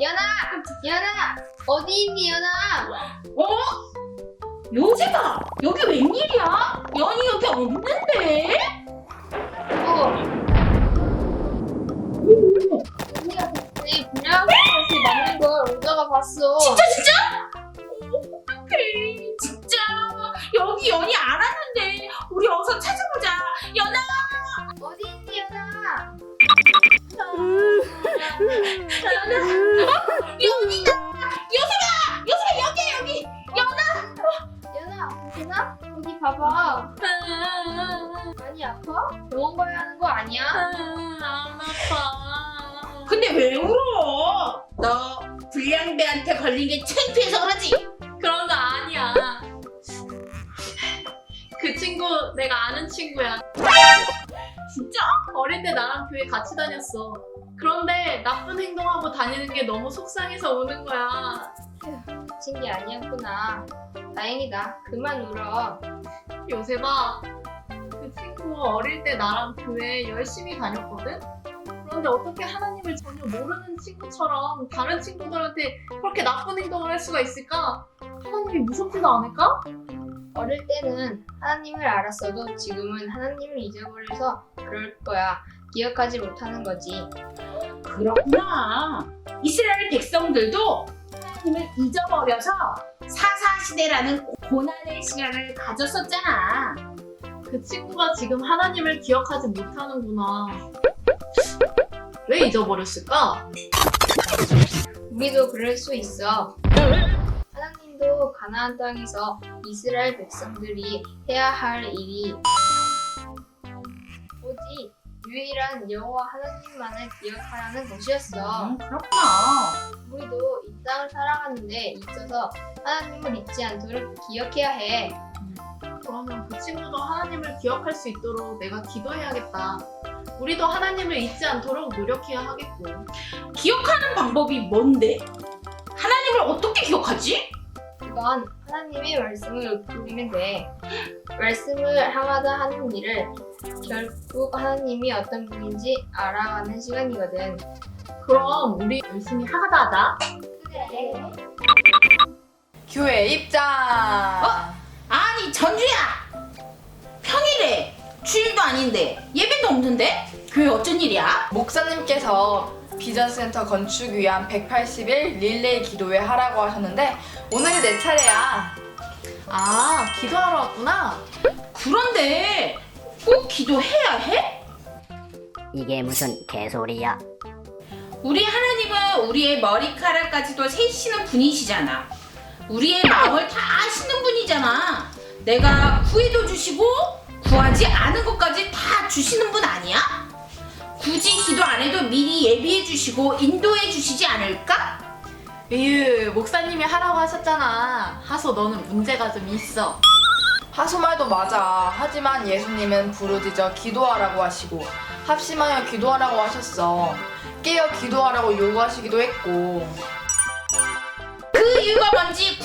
연아! 연아! 어디 있니, 연아? 어? 요새가 여기 웬일이야? 연이 여기 없는데? 어. 언니가 그때 분야하고 같이 만든 걸 오다가 봤어. 진짜 진짜? 어떡해 진짜 여기 연이 안 왔는데 우리 어서 찾아보자 연아 어디 있니, 연아? 연이 많이 아파? 병원 가야 하는 거 아니야? 안 아파. 근데 왜 울어? 너 불량배한테 걸린 게 창피해서 그러지? 그런 거 아니야. 그 친구 내가 아는 친구야. 진짜? 어릴 때 나랑 교회 같이 다녔어. 그런데 나쁜 행동하고 다니는 게 너무 속상해서 우는 거야. 미친 게 아니었구나. 다행이다. 그만 울어. 요새 봐. 그 친구 어릴 때 나랑 교회 열심히 다녔거든? 그런데 어떻게 하나님을 전혀 모르는 친구처럼 다른 친구들한테 그렇게 나쁜 행동을 할 수가 있을까? 하나님이 무섭지도 않을까? 어릴 때는 하나님을 알았어도 지금은 하나님을 잊어버려서 그럴 거야. 기억하지 못하는 거지. 그렇구나. 이스라엘 백성들도 하나님을 잊어버려서 사사시대라는 고난의 시간을 가졌었잖아. 그 친구가 지금 하나님을 기억하지 못하는구나. 왜 잊어버렸을까? 우리도 그럴 수 있어. 하나님도 가나안 땅에서 이스라엘 백성들이 해야 할 일이 오직 유일한 여호와 하나님만을 기억하라는 것이었어. 음, 그렇구나. 우리도 이 땅을 살아가는데 있어서 하나님을 잊지 않도록 기억해야 해. 그러면 그 친구도 하나님을 기억할 수 있도록 내가 기도해야겠다. 우리도 하나님을 잊지 않도록 노력해야 하겠고. 기억하는 방법이 뭔데? 하나님을 어떻게 기억하지? 그건 하나님의 말씀을 읊으면 돼. 말씀을 하마다 하는 일을 결국 하나님이 어떤 분인지 알아가는 시간이거든. 그럼 우리 열심히 하다 하자. 교회 입장. 아니 전주야. 평일에 주일도 아닌데 예배도 없는데 교회 어쩐 일이야? 목사님께서 비전센터 건축 위한 180일 릴레이 기도회 하라고 하셨는데 오늘이 내 차례야. 아, 기도하러 왔구나. 그런데 꼭 기도해야 해? 이게 무슨 개소리야? 우리 하나님은 우리의 머리카락까지도 세시는 분이시잖아. 우리의 마음을 다 아시는 분이잖아. 내가 구해도 주시고 구하지 않은 것까지 다 주시는 분 아니야? 굳이 기도 안 해도 미리 예비해 주시고 인도해 주시지 않을까? 으유, 목사님이 하라고 하셨잖아. 하소, 너는 문제가 좀 있어. 하소 말도 맞아. 하지만 예수님은 부르짖어 기도하라고 하시고 합심하여 기도하라고 하셨어. 깨어 기도하라고 요구하시기도 했고 그 이유가 뭔지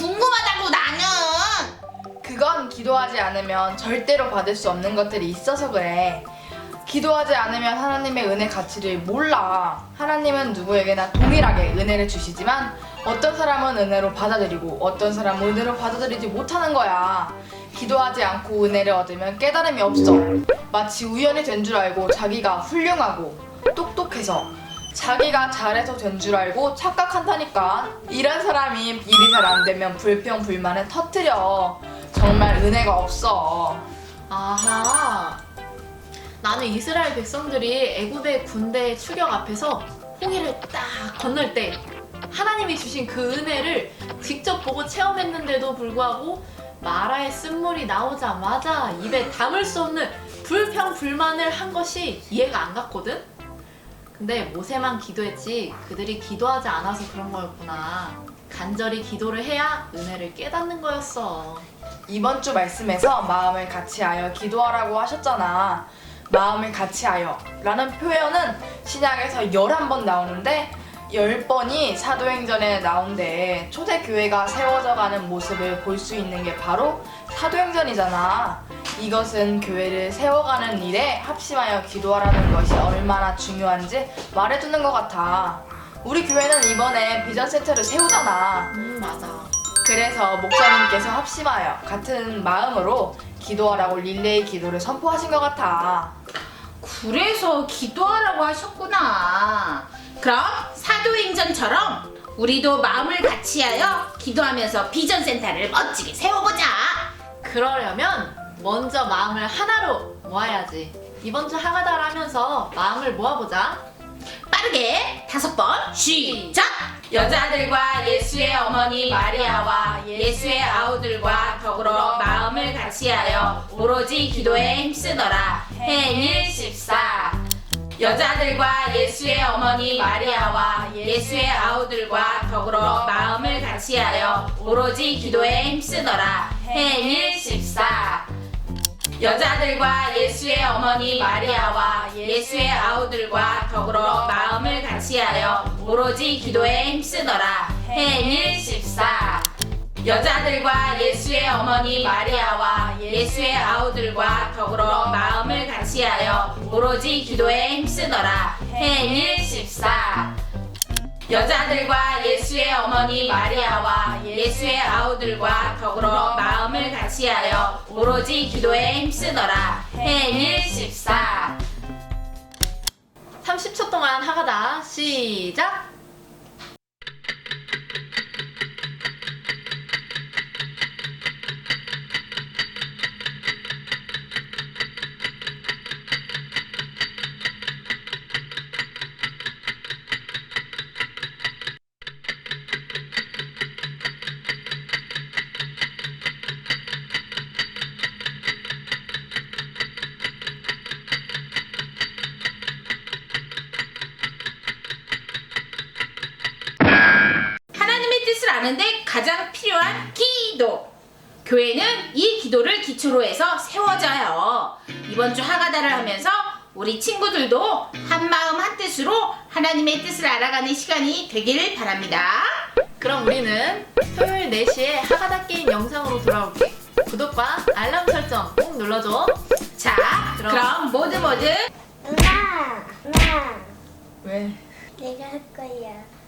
그건 기도하지 않으면 절대로 받을 수 없는 것들이 있어서 그래. 기도하지 않으면 하나님의 은혜 가치를 몰라. 하나님은 누구에게나 동일하게 은혜를 주시지만 어떤 사람은 은혜로 받아들이고 어떤 사람은 은혜로 받아들이지 못하는 거야. 기도하지 않고 은혜를 얻으면 깨달음이 없어. 마치 우연히 된줄 알고 자기가 훌륭하고 똑똑해서 자기가 잘해서 된 줄 알고 착각한다니까. 이런 사람이 일이 잘 안 되면 불평 불만을 터뜨려. 정말 은혜가 없어. 아하. 나는 이스라엘 백성들이 애굽의 군대 추격 앞에서 홍해를 딱 건널 때 하나님이 주신 그 은혜를 직접 보고 체험했는데도 불구하고 마라의 쓴물이 나오자마자 입에 담을 수 없는 불평 불만을 한 것이 이해가 안 갔거든. 근데 모세만 기도했지 그들이 기도하지 않아서 그런 거였구나. 간절히 기도를 해야 은혜를 깨닫는 거였어. 이번 주 말씀에서 마음을 같이하여 기도하라고 하셨잖아. 마음을 같이하여 라는 표현은 신약에서 11번 나오는데 10번이 사도행전에 나온데 초대교회가 세워져 가는 모습을 볼 수 있는 게 바로 사도행전이잖아. 이것은 교회를 세워가는 일에 합심하여 기도하라는 것이 얼마나 중요한지 말해주는 것 같아. 우리 교회는 이번에 비전 센터를 세우잖아. 음 맞아. 그래서 목사님께서 합심하여 같은 마음으로 기도하라고 릴레이 기도를 선포하신 것 같아. 그래서 기도하라고 하셨구나. 그럼 사도행전처럼 우리도 마음을 같이하여 기도하면서 비전 센터를 멋지게 세워보자. 그러려면 먼저 마음을 하나로 모아야지. 이번 주 하가다를 하면서 마음을 모아보자. 다섯 번 시작! 여자들과 예수의 어머니 마리아와 예수의 아우들과 더불어 마음을 같이하여 오로지 기도에 힘쓰더라. 해밀 14 여자들과 예수의 어머니 마리아와 예수의 아우들과 더불어 마음을 같이하여 오로지 기도에 힘쓰더라. 해밀 14 여자들과 예수의 어머니 마리아와 예수의 아우들과 더불어 마음을 같이하여 오로지 기도에 힘쓰더라. 해밀 14 여자들과 예수의 어머니 마리아와 예수의 아우들과 더불어 마음을 같이하여 오로지 기도에 힘쓰더라. 해밀 14 여자들과 예수의 어머니 마리아와 예수의 아우들과 더불어 마음을 같이하여 오로지 기도에 힘쓰더라. 해밀 14 30초 동안 하가다 시작. 아는데 가장 필요한 기도. 교회는 이 기도를 기초로 해서 세워져요. 이번 주 하가다를 하면서 우리 친구들도 한 마음 한 뜻으로 하나님의 뜻을 알아가는 시간이 되기를 바랍니다. 그럼 우리는 토요일 4시에 하가다 게임 영상으로 돌아올게. 구독과 알람 설정 꼭 눌러줘. 자, 그럼. 그럼 모두 모두 엄마, 엄마, 왜? 내가 할 거야.